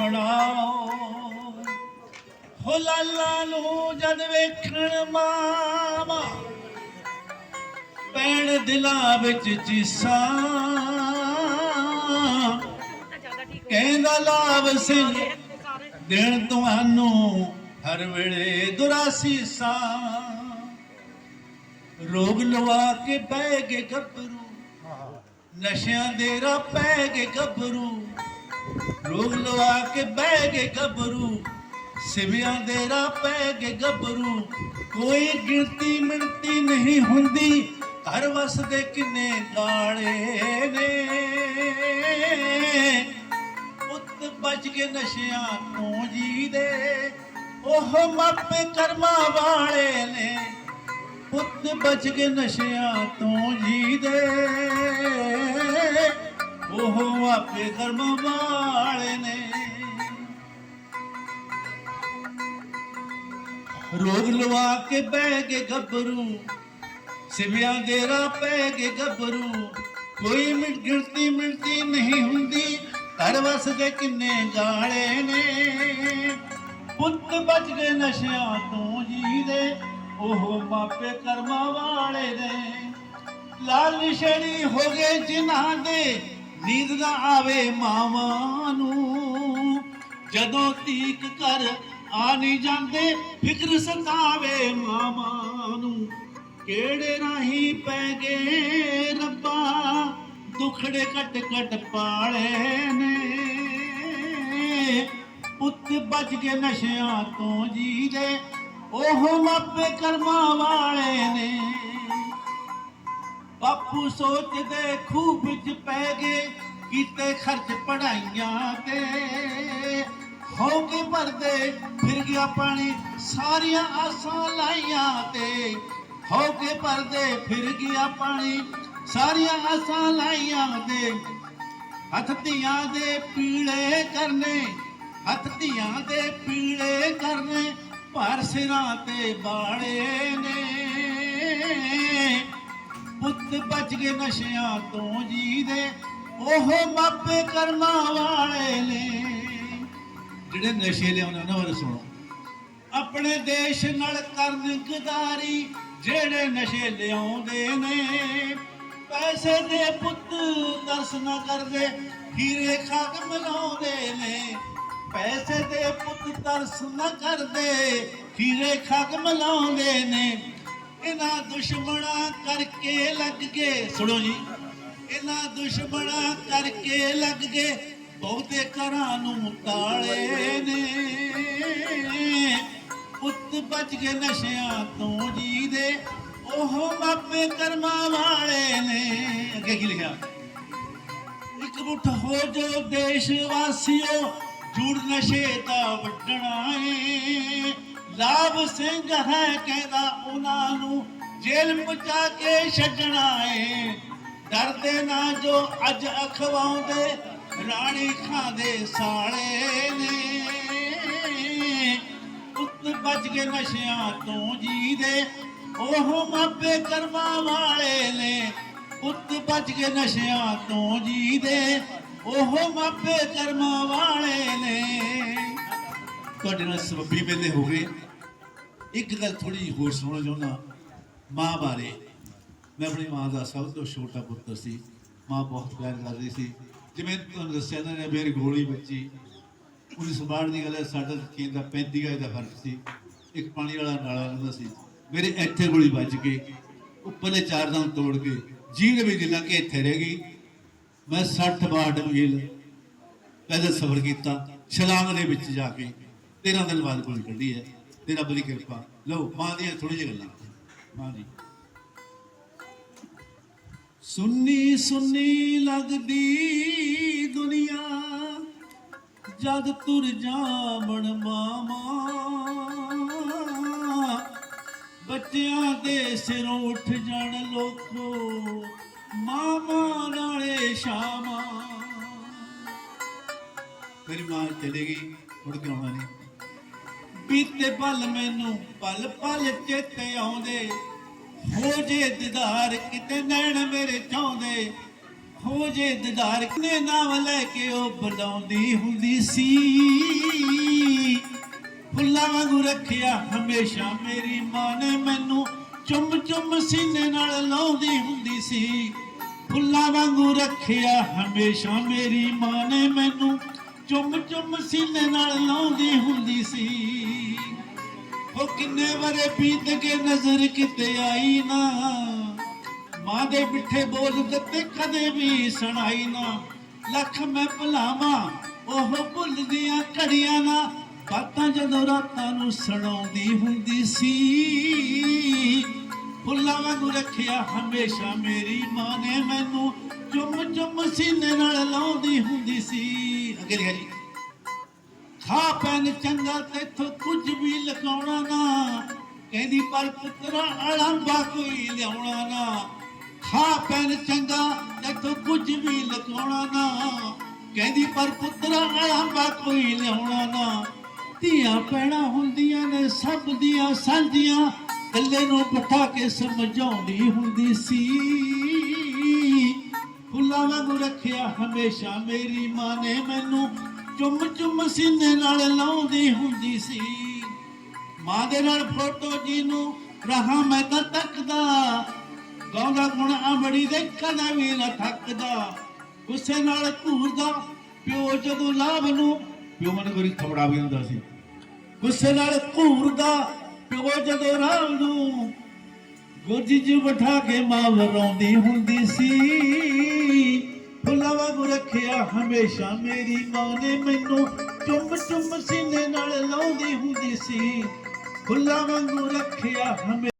ਬਣਾਓ ਹੋ ਲਾਲਾ ਨੂੰ ਜਦ ਵੇਖਣ ਮਾਵਾ ਪੈਣ ਦਿਲਾਂ ਵਿੱਚ ਚੀਸਾਂ। ਕਹਿੰਦਾ ਲਾਭ ਸਿੰਘ ਦਿਨ ਤੁਹਾਨੂੰ ਹਰ ਵੇਲੇ ਦੁਰਾਸੀ ਦੁਰਾਸੀਸਾਂ। ਰੋਗ ਲਵਾ ਕੇ ਬਹਿ ਗਏ ਗੱਭਰੂ, ਨਸ਼ਿਆਂ ਦੇ ਰਾ ਪੈ ਗਏ ਗੱਭਰੂ। ਰੋਗ ਲਵਾ ਕੇ ਬਹਿ ਗਏ ਗੱਭਰੂ, ਸਿਵਿਆਂ ਦੇ ਰਾਹ ਪੈ ਗਏ ਗੱਭਰੂ। ਕੋਈ ਗਿਣਤੀ ਮਿਣਤੀ ਨਹੀਂ ਹੁੰਦੀ, ਘਰ ਵਸਦੇ ਕਿੰਨੇ ਗਾਲੇ ਨੇ। ਪੁੱਤ ਬਚ ਕੇ ਨਸ਼ਿਆਂ ਤੋਂ ਜੀ ਦੇ ਉਹ ਮਾਪੇ ਕਰਮਾਂ ਵਾਲੇ ਨੇ। ਪੁੱਤ ਬਚ ਕੇ ਨਸ਼ਿਆਂ ਤੋਂ ਜੀ ਦੇ ਉਹ ਆਪੇ ਕਰਮ ਵਾਲੇ ਨੇ। ਰੋਗ ਲਵਾ ਕੇ ਬਹਿ ਗਏ ਗੱਭਰੂ, ਸਿਵਿਆਂ ਦੇ ਰਾਹ ਪੈ ਗਏ ਗੱਭਰੂ। ਕੋਈ ਮਿੰਟ ਗਿਣਤੀ ਮਿਲਤੀ ਨਹੀਂ ਹੁੰਦੀ, ਘਰ ਵਸਦੇ ਕਿੰਨੇ ਗਾਲੇ ਨੇ। ਪੁੱਤ ਬਚ ਗਏ ਨਸ਼ਿਆਂ ਤੋਂ ਜੀ ਦੇ ਉਹ ਮਾਪੇ ਕਰਮਾਂ ਵਾਲੇ ਨੇ। ਲਾਲ ਨਿਸ਼ਾਨੀ ਹੋ ਗਏ ਜਿਨ੍ਹਾਂ ਦੇ ਨੀਂਦ ਨਾ ਆਵੇ ਮਾਵਾਂ ਨੂੰ। ਜਦੋਂ ਤੀਕ ਕਰ ਆ ਨਹੀਂ ਜਾਂਦੇ, ਫਿਕਰ ਸਤਾਵੇ ਮਾਵਾਂ ਨੂੰ। ਕਿਹੜੇ ਰਾਹੀਂ ਪੈ ਗਏ ਰੱਬਾ, ਦੁਖੜੇ ਕੱਟ ਕੱਟ ਪਾਲੇ ਨੇ। ਪੁੱਤ ਬਚ ਕੇ ਨਸ਼ਿਆਂ ਤੋਂ ਜੀ ਦੇ ਉਹ ਮਾਪੇ ਕਰਮਾਂ ਵਾਲੇ ਨੇ। ਬਾਪੂ ਸੋਚਦੇ ਖੂਬ ਵਿੱਚ ਪੈ ਗਏ, ਕੀਤੇ ਖਰਚ ਪੜਾਈਆਂ ਤੇ। ਹੋ ਕੇ ਭਰਦੇ, ਫਿਰ ਗਿਆ ਪਾਣੀ, ਸਾਰੀਆਂ ਆਸਾਂ ਲਾਈਆਂ ਤੇ। ਹੋ ਕੇ ਭਰਦੇ, ਫਿਰ ਗਿਆ ਪਾਣੀ, ਸਾਰੀਆਂ ਆਸਾਂ ਲਾਈਆਂ ਤੇ। ਹੱਥ ਧੀਆਂ ਦੇ ਪੀਲੇ ਕਰਨੇ, ਹੱਥ ਧੀਆਂ ਦੇ ਪੀਲੇ ਕਰਨੇ, ਭਰ ਸਿਰਾਂ ਤੇ ਬਾੜੇ ਨੇ। ਬਚ ਗਏ ਨਸ਼ਿਆਂ ਤੋਂ ਜੀ ਦੇ ਉਹ ਮਾਪੇ ਕਰਮਾਂ ਵਾਲੇ ਨੇ। ਜਿਹੜੇ ਨਸ਼ੇ ਲਿਆਉਣਾ ਉਹਨਾਂ ਬਾਰੇ ਸੁਣੋ। ਆਪਣੇ ਦੇਸ਼ ਨਾਲ ਕਰਨ ਗਦਾਰੀ ਜਿਹੜੇ ਨਸ਼ੇ ਲਿਆਉਂਦੇ ਨੇ, ਪੈਸੇ ਦੇ ਪੁੱਤ ਦਰਸ ਨਾ ਕਰਦੇ, ਹੀਰੇ ਖਾਕ ਮਲਾਉਂਦੇ ਨੇ। ਪੈਸੇ ਦੇ ਪੁੱਤ ਤਰਸ ਨਾ ਕਰਦੇ, ਹੀਰੇ ਖਾਕ ਮਲਾਉਂਦੇ ਨੇ। ਇਹਨਾਂ ਦੁਸ਼ਮਣਾ ਕਰਕੇ ਲੱਗ ਗਏ। ਸੁਣੋ ਜੀ। ਇਹਨਾਂ ਦੁਸ਼ਮਣਾ ਕਰਕੇ ਲੱਗ ਗਏ। ਬਹੁਤੇ ਘਰਾਂ ਨੂੰ ਤਾਲੇ ਨੇ। ਪੁੱਤ ਬਚ ਗਏ ਨਸ਼ਿਆਂ ਤੋਂ ਜੀ ਦੇ ਉਹ ਮਾਪੇ ਕਰਮਾਂ ਵਾਲੇ ਨੇ। ਅੱਗੇ ਕੀ ਲਿਖਿਆ? ਇੱਕ ਮੁੱਠ ਹੋ ਜੋ ਦੇਸ਼ ਵਾਸੀਓ, ਜੂੜ ਨਸ਼ੇ ਦਾ ਵੱਡਣਾ ਏ। ਲਾਭ ਸਿੰਘ ਹੈ ਕਹਿੰਦਾ ਉਹਨਾਂ ਨੂੰ, ਜੇਲ੍ਹ ਪਹੁੰਚਾ ਕੇ ਛੱਡਣਾ ਏ ਡਰਦੇ ਨਾ ਜੋ ਅੱਜ ਅਖਵਾਉਂਦੇ, ਰਾਣੀ ਖਾਂਦੇ ਸਾਲੇ ਨੇ। ਪੁੱਤ ਬਚ ਕੇ ਨਸ਼ਿਆਂ ਤੋਂ ਜੀ ਦੇ ਉਹ ਮਾਪੇ ਕਰਮਾਂ ਵਾਲੇ ਨੇ। ਉੱਤ ਬਚ ਕੇ ਨਸ਼ਿਆਂ ਤੋਂ ਜੀ ਦੇ ਉਹ ਮਾਪੇ ਕਰਮਾਂ ਵਾਲੇ ਨੇ। ਤੁਹਾਡੇ ਨਾਲ ਸਬੱਬੀ ਵੇਲੇ ਹੋ ਗਏ। ਇੱਕ ਗੱਲ ਥੋੜੀ ਹੋਰ ਸੁਣਨਾ ਚਾਹੁੰਦਾ ਮਾਂ ਬਾਰੇ। ਮੈਂ ਆਪਣੀ ਮਾਂ ਦਾ ਸਭ ਤੋਂ ਛੋਟਾ ਪੁੱਤਰ ਸੀ। ਮਾਂ ਬਹੁਤ ਪਿਆਰ ਕਰਦੀ ਸੀ। ਜਿਵੇਂ ਤੁਹਾਨੂੰ ਦੱਸਿਆ ਨਾ ਮੇਰੀ ਗੋਲੀ ਬੱਚੀ ਉਹਦੀ ਸੰਭਾੜ ਦੀ ਗੱਲ ਹੈ, ਸਾਡਾ ਖੇਤ ਦਾ 35 ਗਜ ਦਾ ਫ਼ਰਕ ਸੀ। ਇੱਕ ਪਾਣੀ ਵਾਲਾ ਨਾਲਾ ਰਹਿੰਦਾ ਸੀ। ਮੇਰੇ ਇੱਥੇ ਗੋਲੀ ਵੱਜ ਕੇ ਉੱਪਰਲੇ ਚਾਰ ਦਮ ਤੋੜ ਕੇ ਜੀਭ ਵੀ ਦਿਲਾਂ ਕੇ ਇੱਥੇ ਰਹਿ ਗਈ। ਮੈਂ 60 ਬਾਟ ਮੀਲ ਪੈਦਲ ਸਫ਼ਰ ਕੀਤਾ। ਛਲਾਂਗ ਦੇ ਵਿੱਚ ਜਾ ਕੇ 13 ਦਿਨ ਬਾਅਦ ਗੋਲੀ ਕੱਢੀ ਹੈ। ਤੇ ਰੱਬ ਦੀ ਕਿਰਪਾ। ਲਓ, ਮਾਂ ਦੀਆਂ ਥੋੜੀ ਜਿਹੀ ਗੱਲਾਂ। ਮਾਂ ਜੀ। ਸੁੰਨੀ ਸੁੰਨੀ ਲੱਗਦੀ ਦੁਨੀਆ, ਜਦ ਤੁਰ ਜਾਵਣ ਮਾਮਾ ਬੱਚਿਆਂ ਦੇ ਸਿਰੋਂ ਉੱਠ ਜਾਣ ਲੋਕੋ ਮਾਮਾ ਨਾਲੇ ਸ਼ਾਮਾ ਮੇਰੀ ਮਾਂ ਚਲੇ ਗਈ, ਮੁੜ ਕੇ ਆਉਣਾ ਨਹੀਂ। ਬੀਤੇ ਪਲ ਮੈਨੂੰ ਪਲ ਪਲ ਚੇਤੇ ਆਉਂਦੇ। ਹੋ ਜੇ ਦਿਦਾਰ ਕਿਤੇ ਨੈਣ ਮੇਰੇ ਚਾਹੁੰਦੇ। ਹੋ ਜੇ ਦਿਦਾਰ ਨੇ ਨਾਮ ਲੈ ਕੇ ਉਹ ਬੁਲਾਉਂਦੀ ਹੁੰਦੀ ਸੀ। ਫੁੱਲਾਂ ਵਾਂਗੂ ਰੱਖਿਆ ਹਮੇਸ਼ਾ ਮੇਰੀ ਮਾਂ ਨੇ ਮੈਨੂੰ ਚੁੰਮ ਚੁੰਮ ਸੀਨੇ ਨਾਲ ਲਾਉਂਦੀ ਹੁੰਦੀ ਸੀ। ਫੁੱਲਾਂ ਵਾਂਗੂ ਰੱਖਿਆ ਹਮੇਸ਼ਾ ਮੇਰੀ ਮਾਂ ਨੇ ਮੈਨੂੰ ਚੁੰਮ ਚੁੰਮ ਸੀਨੇ ਨਾਲ ਲਾਉਂਦੀ ਹੁੰਦੀ ਸੀ। ਉਹ ਕਿੰਨੇ ਵਰੇ ਬੀਤ ਕੇ ਨਜ਼ਰ ਕਿਤੇ ਆਈ ਨਾ। ਮਾਂ ਦੇ ਮਿੱਠੇ ਬੋਲ ਦਿੱਤੇ ਕਦੇ ਵੀ ਸੁਣਾਈ ਨਾ। ਲੱਖ ਮੈਂ ਭੁਲਾਵਾਂ, ਉਹ ਭੁੱਲਦੀਆਂ ਘੜੀਆਂ ਨਾ। ਬਾਤਾਂ ਜਦੋਂ ਰਾਤਾਂ ਨੂੰ ਸੁਣਾਉਂਦੀ ਹੁੰਦੀ ਸੀ। ਫੁੱਲਾਂ ਵਾਂਗੂ ਰੱਖਿਆ ਹਮੇਸ਼ਾ ਮੇਰੀ ਮਾਂ ਨੇ ਮੈਨੂੰ। ਚੁੰਮ ਚੁੰਮ ਸੀਨੇ ਨਾਲ ਲਾਉਂਦੀ ਹੁੰਦੀ ਸੀ। ਅੱਗੇ ਲਿਖਿਆ ਖਾ ਪੈਨ ਚੰਗਾ ਤੇਥੋਂ ਕੁਝ ਵੀ ਲਗਾਉਣਾ ਨਾ। ਕਹਿੰਦੀ, ਪਰ ਪੁੱਤਰਾ ਅਲੰਬਾ ਕੋਈ ਲਿਆਉਣਾ ਨਾ। ਖਾ ਪੈਨ ਚੰਗਾ ਤੇਥੋਂ ਕੁਝ ਵੀ ਲਗਾਉਣਾ ਨਾ। ਕਹਿੰਦੀ, ਪਰ ਪੁੱਤਰਾ ਅਲੰਬਾ ਕੋਈ ਲਿਆਉਣਾ ਨਾ। ਧੀਆਂ ਪੈਣਾ ਹੁੰਦੀਆਂ ਨੇ, ਸਭ ਦੀਆਂ ਸਾਂਝੀਆਂ। ਕੱਲੇ ਨੂੰ ਬਿਠਾ ਕੇ ਸਮਝਾਉਂਦੀ ਹੁੰਦੀ ਸੀ। ਫੁੱਲਾਂ ਵਾਂਗੂ ਰੱਖਿਆ ਹਮੇਸ਼ਾ ਮੇਰੀ ਮਾਂ ਨੇ ਮੈਨੂੰ। ਚੁੰਮ ਚੁੰਮ ਸੀਨੇ ਨਾਲ ਲਾਉਂਦੀ ਹੁੰਦੀ ਸੀ। ਮਾਂ ਦੇ ਨਾਲ ਫੋਟੋ ਜੀ ਨੂੰ ਰਹਾ ਮੈਂ ਤਾਂ ਤੱਕਦਾ। ਗਾਉਂਦਾ ਗੁਣ ਆਂਬੜੀ ਦੇ ਕਦਾ ਵੀ ਨਾ ਥੱਕਦਾ। ਗੁੱਸੇ ਨਾਲ ਘੂਰਦਾ, ਪਿਓ ਜਦੋਂ ਲਾਭ ਨੂੰ ਪਿਓ ਮਨ ਕੋਈ ਖਬੜਾ ਵੀ ਹੁੰਦਾ ਸੀ। ਗੁੱਸੇ ਨਾਲ ਘੂਰਦਾ, ਪਿਓ ਜਦੋਂ ਰਾਮ ਨੂੰ ਗੋਦੀ 'ਚ ਬਿਠਾ ਕੇ ਮਾਂ ਵਰਾਉਂਦੀ ਹੁੰਦੀ ਸੀ। ਫੁੱਲਾਂ ਵਾਂਗੂ ਰੱਖਿਆ, ਹਮੇਸ਼ਾ ਮੇਰੀ ਮਾਂ ਨੇ ਮੈਨੂੰ ਚੁੰਮ ਚੁੰਮ ਸੀਨੇ ਨਾਲ ਲਾਉਂਦੀ ਹੁੰਦੀ ਸੀ। ਫੁੱਲਾਂ ਵਾਂਗੂ ਰੱਖਿਆ, ਹਮੇ